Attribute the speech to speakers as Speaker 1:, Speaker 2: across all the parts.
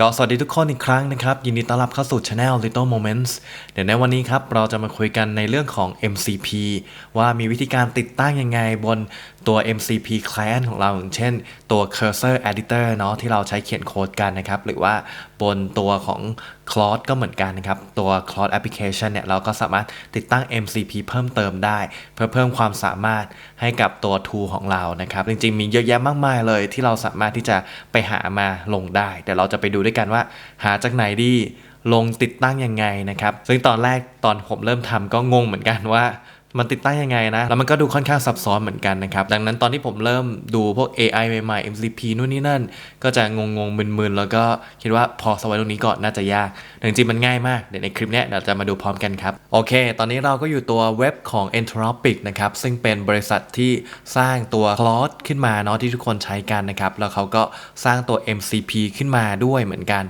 Speaker 1: ก็สวัสดีทุกคนอีกครั้งนะครับ ยินดีต้อนรับเข้าสู่ Channel Little Moments เดี๋ยวในวันนี้ครับ เราจะมาคุยกันในเรื่องของ MCP ว่ามีวิธีการติดตั้งยังไงบนตัว MCP client ของเราอย่างเช่น ตัว cursor editor เนาะที่เราใช้เขียนโค้ดกันนะครับ หรือว่าบนตัวของ Cloud ก็เหมือนกันนะครับ ตัว Cloud application เนี่ย เราก็สามารถติดตั้ง MCP เพิ่มเติมได้ เพื่อเพิ่มความสามารถให้กับตัว tool ของเรานะครับ จริงๆ มีเยอะแยะมากมายเลยที่เราสามารถที่จะไปหามาลงได้เดี๋ยวเราจะไปดูด้วยกันว่า หาจากไหนดีลงติดตั้งยังไงนะครับ ซึ่งตอนแรกตอนผมเริ่มทำก็งงเหมือนกันว่า มันติดตั้งยังไงนะ แล้วมันก็ดูค่อนข้างซับซ้อนเหมือนกันนะครับ ดังนั้นตอนที่ผมเริ่มดูพวก AI ใหม่ๆ MCP นู่นนี่นั่น ก็จะงงๆมึนๆ แล้วก็คิดว่าพอสไว้ตรงนี้ก่อนน่าจะยากแต่จริงๆมันง่ายมาก เดี๋ยวในคลิปนี้เราจะมาดูพร้อมกันครับ โอเค ตอนนี้เราก็อยู่ตัวเว็บของ Entropic นะครับ ซึ่งเป็นบริษัทที่สร้างตัว Claude ขึ้นมาเนาะที่ทุกคนใช้กันนะครับ แล้วเขาก็สร้างตัว MCP ขึ้นมาด้วยเหมือนกัน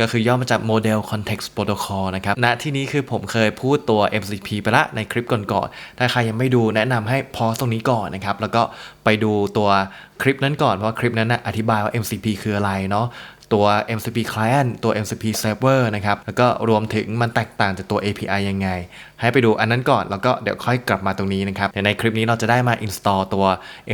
Speaker 1: ก็คือย่อมาจาก Model Context Protocol นะครับณที่นี้คือผมเคยพูดตัว MCP ไปละในคลิปก่อนๆ ถ้าใครยังไม่ดูแนะนำให้พอตรงนี้ก่อนนะครับ แล้วก็ไปดูตัวคลิปนั้นก่อน เพราะคลิปนั้นนะอธิบายว่า MCP คืออะไรเนาะตัว MCP client ตัว MCP server นะครับ แล้วก็รวมถึงมันแตกต่างจากตัว API ยังไง ให้ไปดูอันนั้นก่อน แล้วก็เดี๋ยวค่อยกลับมาตรงนี้นะครับเดี๋ยวในคลิปนี้เราจะได้มา install ตัว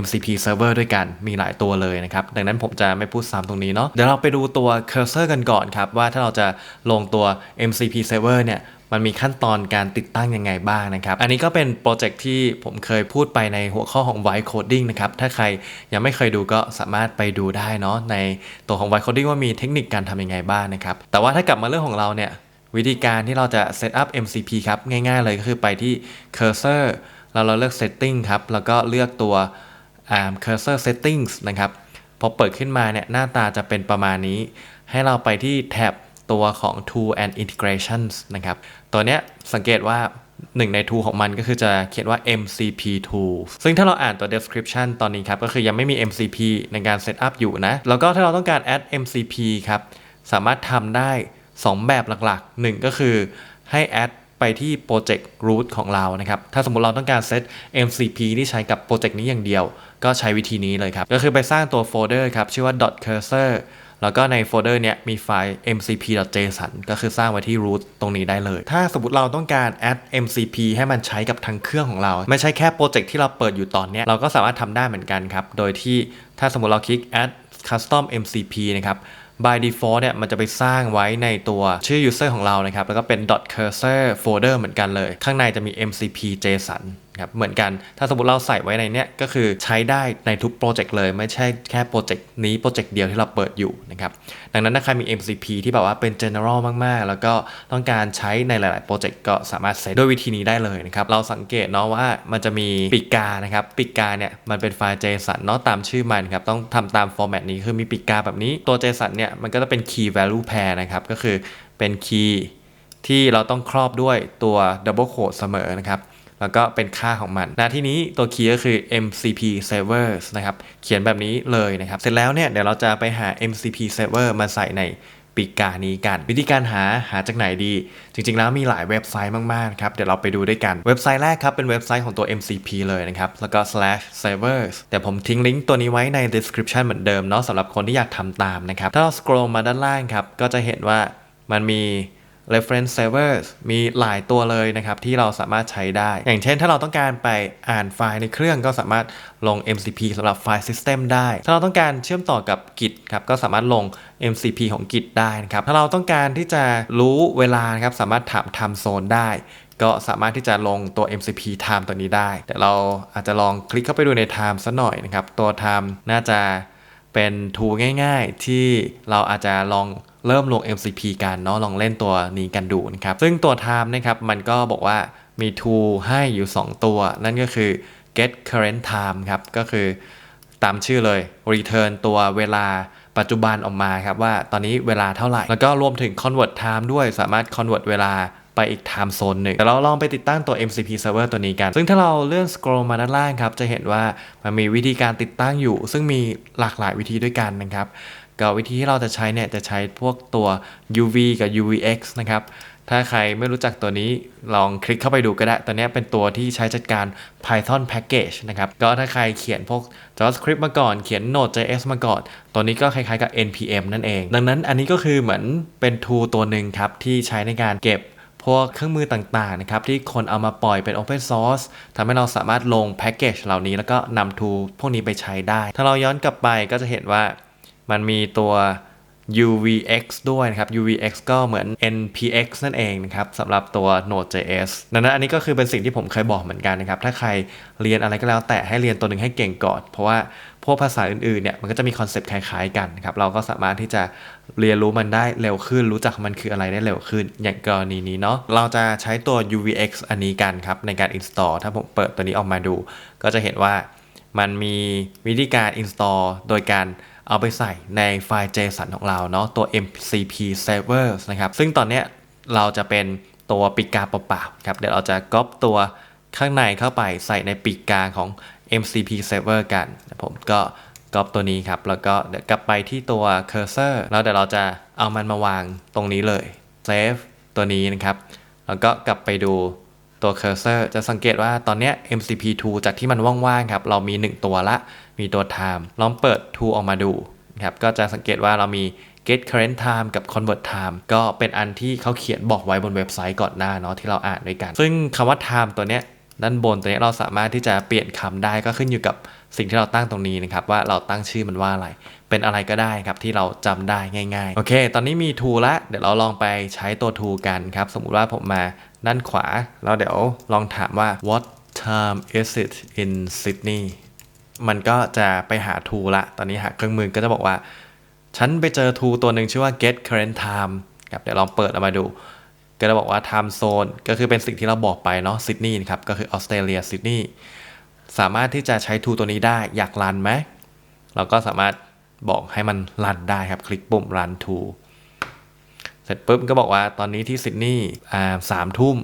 Speaker 1: MCP server ด้วยกันมีหลายตัวเลยนะครับ ดังนั้นผมจะไม่พูดซ้ำตรงนี้เนาะเดี๋ยวเราไปดูตัว cursor กันก่อนครับว่าถ้าเราจะลงตัว MCP server เนี่ยมันมีขั้นตอนการติดตั้งยังไงบ้างนะครับ อันนี้ก็เป็นโปรเจกต์ที่ผมเคยพูดไปในหัวข้อของ White Coding นะครับ ถ้าใครยังไม่เคยดูก็สามารถไปดูได้เนาะในตัวของ White Coding ว่ามีเทคนิคการทำยังไงบ้างนะครับ แต่ว่าถ้ากลับมาเรื่องของเราเนี่ย วิธีการที่เราจะ set up MCP ครับ ง่ายๆเลยก็คือไปที่ cursor แล้วเราเลือก setting ครับ แล้วก็เลือกตัว cursor settings นะครับ พอเปิดขึ้นมาเนี่ย หน้าตาจะเป็นประมาณนี้ ให้เราไปที่แท็บตัวของ tool and integrations นะครับ ตัวเนี้ยสังเกตว่าหนึ่งใน tool ของมันก็คือจะเขียนว่า MCP tool ซึ่งถ้าเราอ่านตัว description ตอนนี้ครับ ก็คือยังไม่มี MCP ในการ set up อยู่นะ แล้วก็ถ้าเราต้องการ add MCP ครับ สามารถทำได้ 2 แบบหลักๆ 1 ก็คือให้ add ไปที่โปรเจกต์ root ของเรานะครับ ถ้าสมมติเราต้องการ set MCP ที่ใช้กับโปรเจกต์นี้อย่างเดียว ก็ใช้วิธีนี้เลยครับ ก็คือไปสร้างตัวโฟลเดอร์ครับ ชื่อว่า .cursor แล้วก็ในโฟลเดอร์เนี้ยมีไฟล์ mcp.json ก็คือสร้างไว้ที่ root ตรงนี้ได้เลย ถ้าสมมติเราต้องการ add mcp ให้มันใช้กับทั้งเครื่องของเรา ไม่ใช่แค่โปรเจกต์ที่เราเปิดอยู่ตอนเนี้ยเราก็สามารถทำได้เหมือนกันครับ โดยที่ถ้าสมมติเราคลิก add custom mcp นะครับ by default เนี่ยมันจะไปสร้างไว้ในตัวชื่อ user ของเรานะครับ แล้วก็เป็น .cursor folder เหมือนกันเลย ข้างในจะมี mcp json ครับเหมือนกันถ้าสมมติเราใส่ไว้ในเนี้ยก็คือใช้ได้ในทุกโปรเจกต์เลย ไม่ใช่แค่โปรเจกต์นี้โปรเจกต์เดียวที่เราเปิดอยู่นะครับดังนั้นถ้าใครมี MCP ที่แบบว่าเป็น general มากๆ แล้วก็ต้องการใช้ในหลาย ๆ โปรเจกต์ก็สามารถเซตด้วยวิธีนี้ได้เลยนะครับเราสังเกตเนาะว่ามันจะมีปีกานะครับปีกาเนี่ยมันเป็นไฟล์ JSON เนาะตามชื่อมันครับต้องทำตามฟอร์แมตนี้คือมีปีกาแบบนี้ตัว JSON เนี่ยมันก็จะเป็น key value pair นะครับก็คือเป็นคีย์ที่เราต้องครอบด้วยตัว double quote เสมอนะครับ แล้วก็เป็นค่าของมันนะที่นี้ตัวคีย์ก็คือ MCP servers นะครับ เขียนแบบนี้เลยนะครับ เสร็จแล้วเนี่ยเดี๋ยวเราจะไปหา MCP server มาใส่ในปีกานี้กัน วิธีการหาหาจากไหนดี จริง ๆ แล้วมีหลายเว็บไซต์มากๆครับ เดี๋ยวเราไปดูด้วยกัน เว็บไซต์แรกครับ เป็นเว็บไซต์ของตัว MCP เลยนะครับ แล้วก็ slash servers เดี๋ยวผมทิ้งลิงก์ตัวนี้ไว้ใน description เหมือนเดิมเนาะสำหรับคนที่อยากทำตามนะครับ ถ้าเรา scroll มาด้านล่างครับ ก็จะเห็นว่ามันมี reference servers มีหลายตัวเลยนะครับ ที่เราสามารถใช้ได้ อย่างเช่นถ้าเราต้องการไปอ่านไฟล์ในเครื่องก็สามารถลง MCP สำหรับไฟล์ system ได้ ถ้าเราต้องการเชื่อมต่อกับ Git ครับก็สามารถลง MCP ของ Git ได้นะครับ ถ้าเราต้องการที่จะรู้เวลาครับสามารถถาม time zone ได้ก็สามารถที่จะลงตัว MCP time ตัวนี้ได้ แต่เราอาจจะลองคลิกเข้าไปดูใน time สักหน่อยนะครับ ตัว time น่าจะเป็นทูง่ายๆ ที่เราอาจจะลองเริ่มลง MCP กันเนาะลองเล่นตัวนี้กันดูนะครับ ซึ่งตัว time นะครับมันก็บอกว่ามี tool ให้อยู่ 2 ตัว นั่นก็คือ get current time ครับ ก็คือตามชื่อเลย return ตัวเวลาปัจจุบันออกมาครับว่าตอนนี้เวลาเท่าไหร่ แล้วก็รวมถึง convert time ด้วยสามารถ convert เวลาไปอีก time zone หนึ่งแต่เราลองไปติดตั้งตัว MCP server ตัวนี้กัน ซึ่งถ้าเราเลื่อน scroll มาด้านล่างครับ จะเห็นว่ามันมีวิธีการติดตั้งอยู่ ซึ่งมีหลากหลายวิธีด้วยกันนะครับ ก็วิธีที่เราจะใช้เนี่ยจะใช้พวกตัว UV กับ UVX นะครับ ถ้าใครไม่รู้จักตัวนี้ลองคลิกเข้าไปดูก็ได้ ตัวนี้เป็นตัวที่ใช้จัดการ Python package นะครับ ก็ถ้าใครเขียนพวก JavaScript มาก่อน เขียน Node.js มาก่อน ตัวนี้ก็คล้ายๆกับ npm นั่นเอง ดังนั้นอันนี้ก็คือเหมือนเป็น tool ตัวหนึ่งครับที่ใช้ในการเก็บพวกเครื่องมือต่างๆนะครับที่คนเอามาปล่อยเป็น Open Source ทำให้เราสามารถลงแพ็กเกจเหล่านี้แล้วก็นำ tool พวกนี้ไปใช้ได้ ถ้าเราย้อนกลับไปก็จะเห็นว่า มันมีตัว UVX ด้วยนะครับ UVX ก็เหมือน NPX นั่นเองนะครับสำหรับตัว Node.js ดังนั้นอันนี้ก็คือเป็นสิ่งที่ผมเคยบอกเหมือนกันนะครับ ถ้าใครเรียนอะไรก็แล้วแต่ให้เรียนตัวหนึ่งให้เก่งก่อน เพราะว่าพวกภาษาอื่นๆเนี่ยมันก็จะมีคอนเซปต์คล้ายๆกันนะครับ เราก็สามารถที่จะเรียนรู้มันได้เร็วขึ้น รู้จักมันคืออะไรได้เร็วขึ้น อย่างกรณีนี้เนาะเราจะใช้ตัว UVX อันนี้กันครับในการ install ถ้าผมเปิดตัวนี้ออกมาดู ก็จะเห็นว่า มันมีวิธีการ install โดยการเอาไปใส่ในไฟล์ JSON ของเราเนาะตัว MCP servers นะครับ ซึ่งตอนนี้เราจะเป็นตัวปีกกาเปล่าๆครับ เดี๋ยวเราจะก๊อปตัวข้างในเข้าไปใส่ในปีกกาของ MCP server กัน ผมก็ก๊อปตัวนี้ครับ แล้วก็เดี๋ยวกลับไปที่ตัว cursor แล้วเดี๋ยวเราจะเอามันมาวางตรงนี้เลย save ตัวนี้นะครับ แล้วก็กลับไปดู ตัว cursor จะสังเกตว่าตอนนี้ MCP2 จากที่มันว่างๆครับ เรามี 1 ตัวละ มีตัว time ลองเปิด to ออกมาดูครับ ก็จะสังเกตว่าเรามี get current time กับ convert time ก็เป็นอันที่เขาเขียนบอกไว้บนเว็บไซต์ก่อนหน้าเนาะที่เราอ่านด้วยกัน ซึ่งคำว่า time ตัวเนี้ยด้านบนตัวนี้เราสามารถที่จะเปลี่ยนคำได้ก็ขึ้นอยู่กับสิ่งที่เราตั้งตรงนี้นะครับ ว่าเราตั้งชื่อมันว่าอะไร เป็นอะไรก็ได้ครับที่เราจำได้ง่ายๆ โอเค ตอนนี้มี tool ละ เดี๋ยวเราลองไปใช้ตัว tool กันครับ สมมุติว่าผมมา ด้านขวา แล้วเดี๋ยวลองถามว่า what time is it in Sydney มันก็จะไปหา tool ละ ตอนนี้หาเครื่องมือก็จะบอกว่า ฉันไปเจอ tool ตัวหนึ่งชื่อว่า get current time ครับเดี๋ยวลองเปิดออกมาดู ก็จะบอกว่า time zone ก็คือเป็นสิ่งที่เราบอกไปเนาะซิดนีย์นะครับ ก็คือออสเตรเลียซิดนีย์สามารถที่จะใช้ tool ตัวนี้ได้อยากรันไหม เราก็สามารถบอกให้มันรันได้ครับ คลิกปุ่ม run tool เสร็จปุ๊บก็บอกว่าตอนนี้ที่ซิดนีย์อ่าสามทุ่ม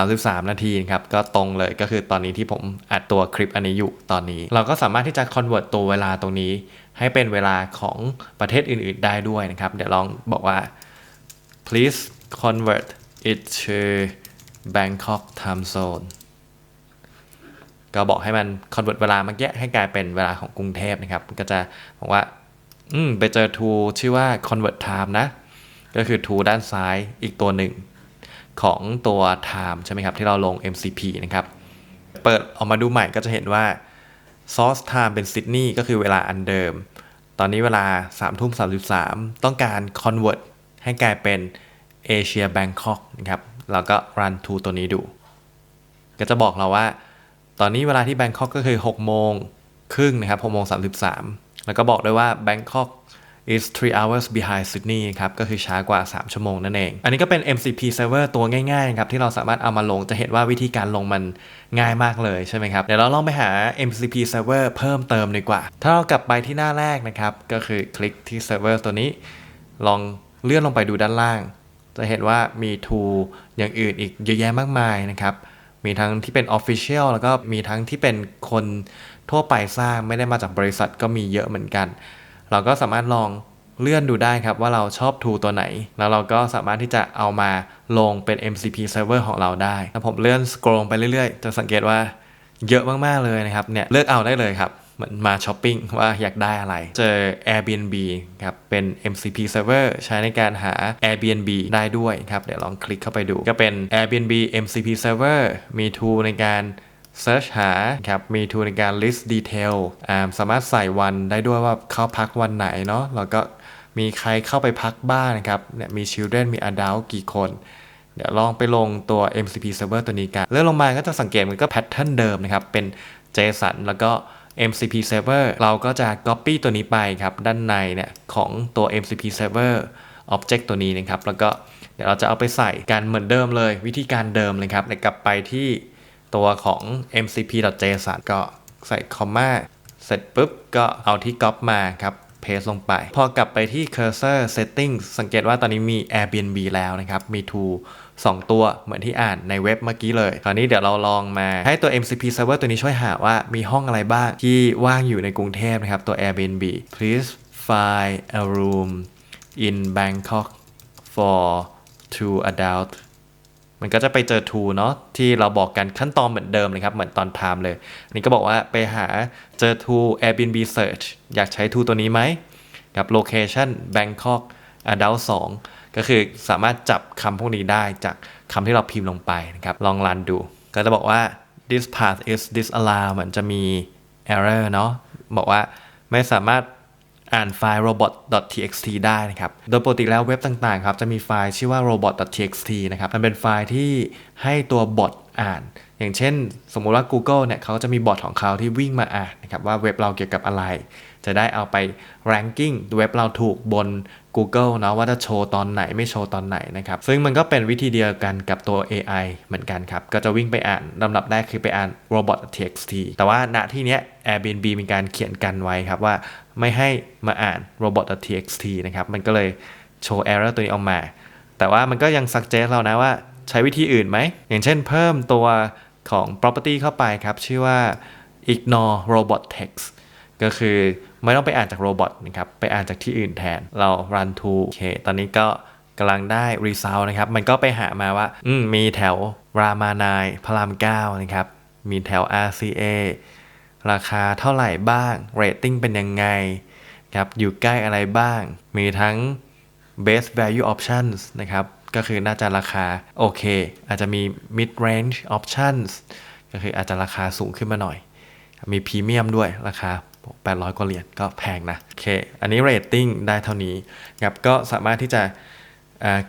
Speaker 1: 33 นาทีครับ ก็ตรงเลยก็คือตอนนี้ที่ผมอัดตัวคลิปอันนี้อยู่ตอนนี้ เราก็สามารถที่จะ convert ตัวเวลาตรงนี้ ให้เป็นเวลาของประเทศอื่น ๆ ได้ด้วยนะครับ เดี๋ยวลองบอกว่า please convert it to Bangkok time zone ก็บอกให้มัน convert เวลาเมื่อกี้ให้กลายเป็นเวลาของกรุงเทพนะครับ ก็จะบอกว่า อืมไปเจอ tool ชื่อว่า convert time นะ ก็คือ tool ด้านซ้ายอีกตัวหนึ่ง ของตัว time ใช่ไหมครับ ที่เราลง MCP นะครับ เปิดออกมาดูใหม่ก็จะเห็นว่า source time เป็นซิดนีย์ก็คือเวลาอันเดิม ตอนนี้เวลา3ทุ่ม33 ต้องการ convert ให้กลายเป็นเอเชียแบงคอกนะครับเราก็ run to ตัวนี้ดู ก็จะบอกเราว่า ตอนนี้เวลาที่แบงคอกก็คือ 6 โมงครึ่งนะครับ6โมง33 แล้วก็บอกด้วยว่า Bangkok is 3 hours behind Sydney ครับ ก็คือช้ากว่า 3 ชั่วโมงนั่นเอง อันนี้ก็เป็น MCP server ตัวง่ายๆครับ ที่เราสามารถเอามาลงจะเห็นว่าวิธีการลงมันง่ายมากเลยใช่ไหมครับ เดี๋ยวเราลองไปหา MCP server เพิ่มเติมดีกว่า ถ้าเรากลับไปที่หน้าแรกนะครับ ก็คือคลิกที่ server ตัวนี้ ลองเลื่อนลงไปดูด้านล่าง จะเห็นว่ามี tool อย่างอื่นอีกเยอะแยะมากมายนะครับมีทั้งที่เป็น Official แล้วก็มีทั้งที่เป็นคนทั่วไปสร้างไม่ได้มาจากบริษัทก็มีเยอะเหมือนกัน เราก็สามารถลองเลื่อนดูได้ครับว่าเราชอบ tool ตัวไหน แล้วเราก็สามารถที่จะเอามาลงเป็น MCP server ของเราได้ถ้าผมเลื่อนสครอลไปเรื่อยๆ จะสังเกตว่าเยอะมากๆเลยนะครับเนี่ยเลือกเอาได้เลยครับเหมือนมาช้อปปิ้งว่าอยากได้อะไร เจอ Airbnb ครับ เป็น MCP server ใช้ในการหา Airbnb ได้ด้วยครับ เดี๋ยวลองคลิกเข้าไปดู ก็เป็น Airbnb MCP server มี tool ในการ search หาครับมี tool ในการ list detail สามารถใส่วันได้ด้วยว่าเข้าพักวันไหนเนาะแล้วก็มีใครเข้าไปพักบ้างนะครับเนี่ยมี children มี adult กี่คน เดี๋ยวลองไปลงตัว MCP server ตัวนี้กันเลื่อนลงมาก็จะสังเกตมันก็แพทเทิร์นเดิมนะครับ เป็น JSON แล้วก็ MCP server เราก็จะ copy ตัวนี้ไปครับด้านในเนี่ยของตัว MCP server object ตัวนี้นะครับ แล้วก็เดี๋ยวเราจะเอาไปใส่กันเหมือนเดิมเลย วิธีการเดิมเลยครับเดี๋ยวกลับไปที่ ตัวของ mcp.json ก็ใส่คอมมาเสร็จปุ๊บก็เอาที่ cop มาครับ paste ลงไป พอกลับไปที่ cursor setting สังเกตว่าตอนนี้มี Airbnb แล้วนะครับ มี to 2 ตัวเหมือนที่อ่านในเว็บเมื่อกี้เลย คราวนี้เดี๋ยวเราลองมาให้ตัว MCP server ตัวนี้ช่วยหาว่ามีห้องอะไรบ้างที่ว่างอยู่ในกรุงเทพนะครับ ตัว Airbnb please find a room in Bangkok for two adult มันก็จะไปเจอ to เนาะที่เราบอกกันขั้นตอนเหมือนเดิมเลยครับ เหมือนตอนไทม์เลย อันนี้ก็บอกว่าไปหาเจอ tool Airbnb search อยากใช้ to ตัวนี้ไหมกับ location Bangkok adult 2 ก็คือสามารถจับคำพวกนี้ได้จากคำที่เราพิมพ์ลงไปนะครับ ลองรันดู ก็จะบอกว่า this path is disallowed เหมือนจะมี error เนาะบอกว่าไม่สามารถ อ่านไฟล์ robot.txt ได้นะครับ โดยปกติแล้วเว็บต่างๆครับจะมีไฟล์ชื่อว่า robot.txt นะครับ มันเป็นไฟล์ที่ให้ตัวบอทอ่าน อย่างเช่น สมมุติว่า Google เนี่ยเขาจะมีบอทของเขาที่วิ่งมาอ่านนะครับว่าเว็บเราเกี่ยวกับอะไร จะได้เอาไป ranking เว็บเราถูกบน Google เนาะว่าจะโชว์ตอนไหนไม่โชว์ตอนไหนนะครับ ซึ่งมันก็เป็นวิธีเดียวกันกับตัว AI เหมือนกันครับ ก็จะวิ่งไปอ่านลำดับแรกคือไปอ่าน robot.txt แต่ว่าณที่เนี้ย Airbnb มีการเขียนกันไว้ครับว่าไม่ให้มาอ่าน robot.txt นะครับ มันก็เลยโชว์ error ตัวนี้ออกมา แต่ว่ามันก็ยัง suggest เรานะว่าใช้วิธีอื่นไหม อย่างเช่นเพิ่มตัวของ property เข้าไปครับ ชื่อว่า ignore robot text ก็คือ ไม่ต้องไปอ่านจากโรบอทนะครับ ไปอ่านจากที่อื่นแทน เรา run to โอเค ตอนนี้ก็กำลังได้ result นะครับ มันก็ไปหามาว่า อืม มีแถวรามานายพระรามเก้านะครับ มีแถว RCA ราคาเท่าไหร่บ้าง เรตติ้งเป็นยังไงครับ อยู่ใกล้อะไรบ้าง มีทั้ง best value options นะครับ ก็คือน่าจะราคาโอเค อาจจะมี mid range options ก็คืออาจจะราคาสูงขึ้นมาหน่อย มีพรีเมียมด้วยราคา 800 กว่าเหรียญก็แพงนะ โอเค อันนี้เรตติ้งได้เท่านี้ครับก็สามารถที่จะ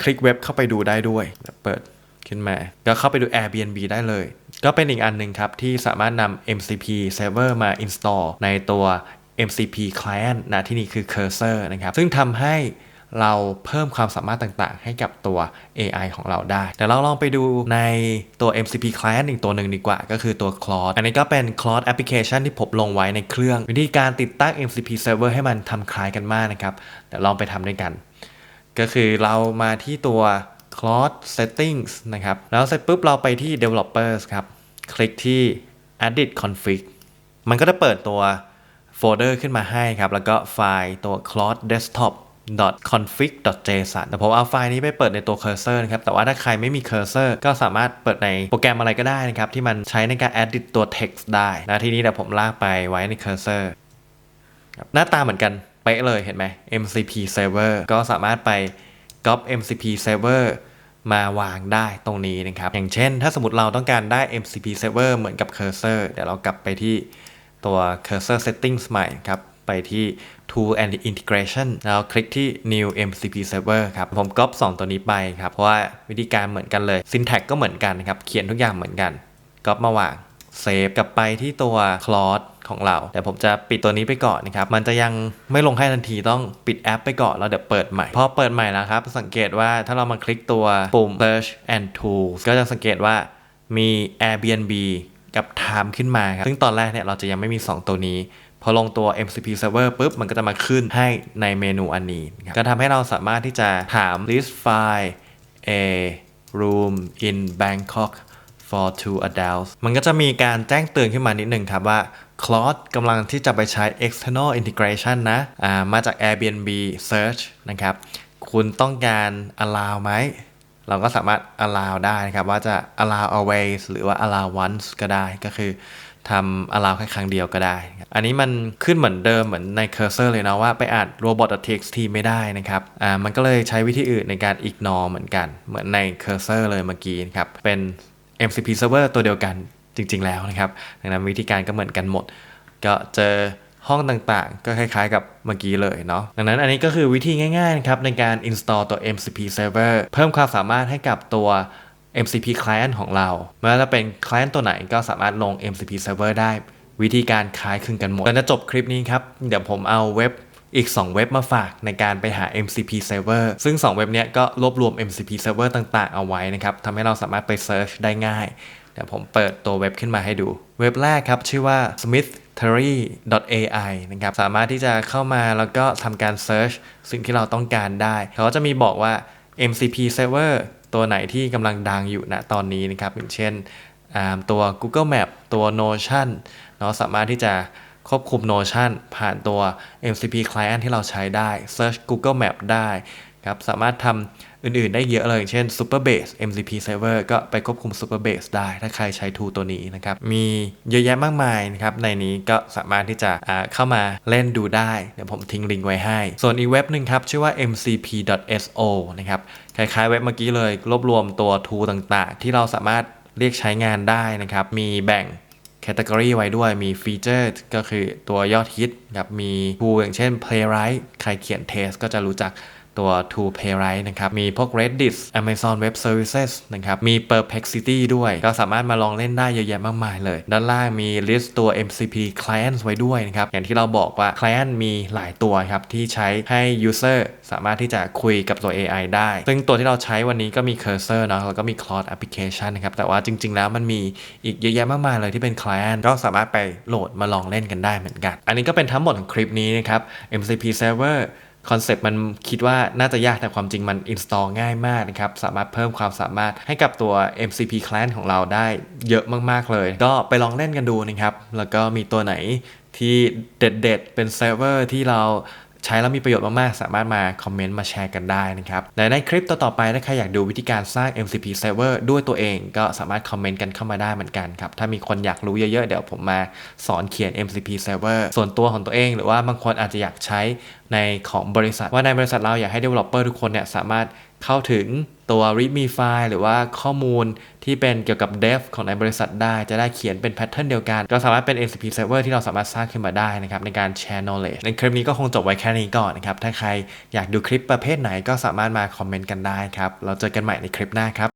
Speaker 1: คลิกเว็บเข้าไปดูได้ด้วย เปิดขึ้นมา ก็เข้าไปดู Airbnb ได้เลย ก็เป็นอีกอันหนึ่งครับ ที่สามารถนำ MCP server มา install ในตัว MCP client นะที่นี่คือ cursor นะครับ ซึ่งทำให้ เราเพิ่มความสามารถต่างๆ ให้กับตัว AI ของเราได้ แต่เราลองไปดูในตัว MCP client อีกตัวหนึ่งดีกว่า ก็คือตัว Claude อันนี้ก็เป็น Claude application ที่ผมลงไว้ในเครื่อง วิธีการติดตั้ง MCP server ให้มันทำคล้ายกันมากนะครับเดี๋ยวลองไปทำด้วยกัน ก็คือเรามาที่ตัว Claude settings นะครับ แล้วเสร็จปุ๊บเราไปที่ developers ครับ คลิกที่ edit config มันก็จะเปิดตัวโฟลเดอร์ขึ้นมาให้ครับ แล้วก็ไฟล์ตัว Claude desktop config.json แต่ผมเอาไฟล์นี้ไปเปิดในตัว cursor นะครับ แต่ว่าถ้าใครไม่มี cursor ก็สามารถเปิดในโปรแกรมอะไรก็ได้นะครับ ที่มันใช้ในการ edit ตัว text ได้นะทีนี้เดี๋ยวผมลากไปไว้ใน cursor หน้าตาเหมือนกันเป๊ะเลยเห็นไหม MCP server ก็สามารถไป copy MCP server มาวางได้ตรงนี้นะครับ อย่างเช่น ถ้าสมมติเราต้องการได้ MCP server เหมือนกับ cursor เดี๋ยวเรากลับไปที่ตัว cursor settings ใหม่ครับ ไปที่ tool and integration แล้วคลิกที่ new MCP server ครับ ผมก๊อป2ตัวนี้ไปครับ เพราะว่าวิธีการเหมือนกันเลย syntax ก็เหมือนกันครับ เขียนทุกอย่างเหมือนกันก๊อปมาวางเซฟกลับไปที่ตัว Claude ของเรา แต่ผมจะปิดตัวนี้ไปก่อนนะครับ มันจะยังไม่ลงให้ทันทีต้องปิดแอปไปก่อน แล้วเดี๋ยวเปิดใหม่ พอเปิดใหม่แล้วครับ สังเกตว่าถ้าเรามาคลิกตัวปุ่ม search and tools ก็จะสังเกตว่ามี Airbnb กับ time ขึ้นมาครับ ซึ่งตอนแรกเนี่ยเราจะยังไม่มี 2 ตัวนี้ พอลงตัว MCP server ปุ๊บ มันก็จะมาขึ้นให้ในเมนูอันนี้ครับก็ทำให้เราสามารถที่จะถาม list file a room in Bangkok for two adults มันก็จะมีการแจ้งเตือนขึ้นมานิดหนึ่งครับว่า Claude กำลังที่จะไปใช้ external integration นะอ่ามาจาก Airbnb search นะครับ คุณต้องการ allow ไหม เราก็สามารถ allow ได้นะครับ ว่าจะ allow always หรือว่า allow once ก็ได้ก็คือ ทำ allow แค่ครั้งเดียวก็ได้ อันนี้มันขึ้นเหมือนเดิมเหมือนใน cursor เลยนะว่าไปอ่าน robot.txt ไม่ได้นะครับ อ่า มันก็เลยใช้วิธีอื่นในการ ignore เหมือนกัน เหมือนใน cursor เลยเมื่อกี้นะครับ เป็น MCP server ตัวเดียวกันจริง ๆ แล้วนะครับ ดังนั้นวิธีการก็เหมือนกันหมด ก็เจอห้องต่างๆ ก็คล้ายๆ กับเมื่อกี้เลยเนาะ ดังนั้นอันนี้ก็คือวิธีง่ายๆนะครับในการ install ตัว MCP server เพิ่มความสามารถให้กับตัว MCP client ของเราไม่ว่าจะเป็น client ตัวไหนก็สามารถลง MCP server ได้ วิธีการคล้ายคลึงกันหมดก่อนจะจบคลิปนี้ครับ เดี๋ยวผมเอาเว็บอีก 2 เว็บมาฝากในการไปหา MCP server ซึ่ง 2 เว็บนี้ก็รวบรวม MCP server ต่างๆ เอาไว้นะครับทำให้เราสามารถไป search ได้ง่าย เดี๋ยวผมเปิดตัวเว็บขึ้นมาให้ดู เว็บแรกครับ ชื่อว่า smithterry.ai นะครับ สามารถที่จะเข้ามาแล้วก็ทำการ search สิ่งที่เราต้องการได้ เขาจะมีบอกว่า MCP server ตัวไหนที่กำลังดังอยู่ณตอนนี้นะครับอย่างเช่นตัว Google Map ตัว Notion เนาะสามารถที่จะควบคุม Notion ผ่านตัว MCP client ที่เราใช้ได้ search Google Map ได้ครับสามารถทำ อื่นๆ ได้เยอะเลยอย่างเช่น Super Base MCP Server ก็ไปควบคุม Super Base ได้ถ้าใครใช้ tool ตัวนี้นะครับ มีเยอะแยะมากมายนะครับในนี้ก็สามารถที่จะเข้ามาเล่นดูได้เดี๋ยวผมทิ้งลิงก์ไว้ให้ ส่วนอีกเว็บหนึ่งครับ ชื่อว่า mcp.so นะครับคล้ายๆเว็บเมื่อกี้เลยรวบรวมตัว tool ต่างๆ ที่เราสามารถเรียกใช้งานได้นะครับ มีแบ่งแคตตากรีไว้ด้วยมีฟีเจอร์ก็คือตัวยอดฮิตครับมี tool อย่างเช่น Playwright ใครเขียนเทสก็จะรู้จัก ตัว Two p a y r i g h t นะครับ มีพวก Reddit Amazon Web Services นะครับ มี Perplexity ด้วย ก็สามารถมาลองเล่นได้เยอะแยะมากมายเลย ด้านล่างมี list ตัว MCP clients ไว้ด้วยนะครับ อย่างที่เราบอกว่า client มีหลายตัวครับ ที่ใช้ให้ user สามารถที่จะคุยกับตัว AI ได้ ซึ่งตัวที่เราใช้วันนี้ก็มี cursor เนาะแล้วก็มี Claude application นะครับ แต่ว่าจริง ๆ แล้วมันมีอีกเยอะแยะมากมายเลยที่เป็น client ก็สามารถไปโหลดมาลองเล่นกันได้เหมือนกัน อันนี้ก็เป็นทั้งหมดของคลิปนี้นะครับ MCP server คอนเซปต์มันคิดว่าน่าจะยากแต่ความจริงมัน install ง่ายมากนะครับ สามารถเพิ่มความสามารถให้กับตัว MCP client ของเราได้เยอะมากๆเลย ก็ไปลองเล่นกันดูนะครับ แล้วก็มีตัวไหนที่เด็ดๆ เป็นเซิร์ฟเวอร์ที่เรา ใช้แล้วมีประโยชน์มากๆ สามารถมาคอมเมนต์มาแชร์กันได้นะครับและในคลิปต่อๆไปถ้าใครอยากดูวิธีการสร้าง MCP server ด้วยตัวเองก็สามารถคอมเมนต์กันเข้ามาได้เหมือนกันครับถ้ามีคนอยากรู้เยอะๆ เดี๋ยวผมมาสอนเขียน MCP server ส่วนตัวของตัวเอง หรือว่าบางคนอาจจะอยากใช้ในของบริษัท ว่าในบริษัทเราอยากให้ developer ทุกคนเนี่ยสามารถเข้าถึง ตัว readme file หรือว่าข้อมูลที่เป็นเกี่ยวกับ dev ของในบริษัทได้จะได้เขียนเป็นแพทเทิร์นเดียวกัน ก็สามารถเป็น MCP server ที่เราสามารถสร้างขึ้นมาได้นะครับ ในการแชร์ knowledge ในคลิปนี้ก็คงจบไว้แค่นี้ก่อนนะครับ ถ้าใครอยากดูคลิปประเภทไหนก็สามารถมาคอมเมนต์กันได้ครับ เราเจอกันใหม่ในคลิปหน้าครับ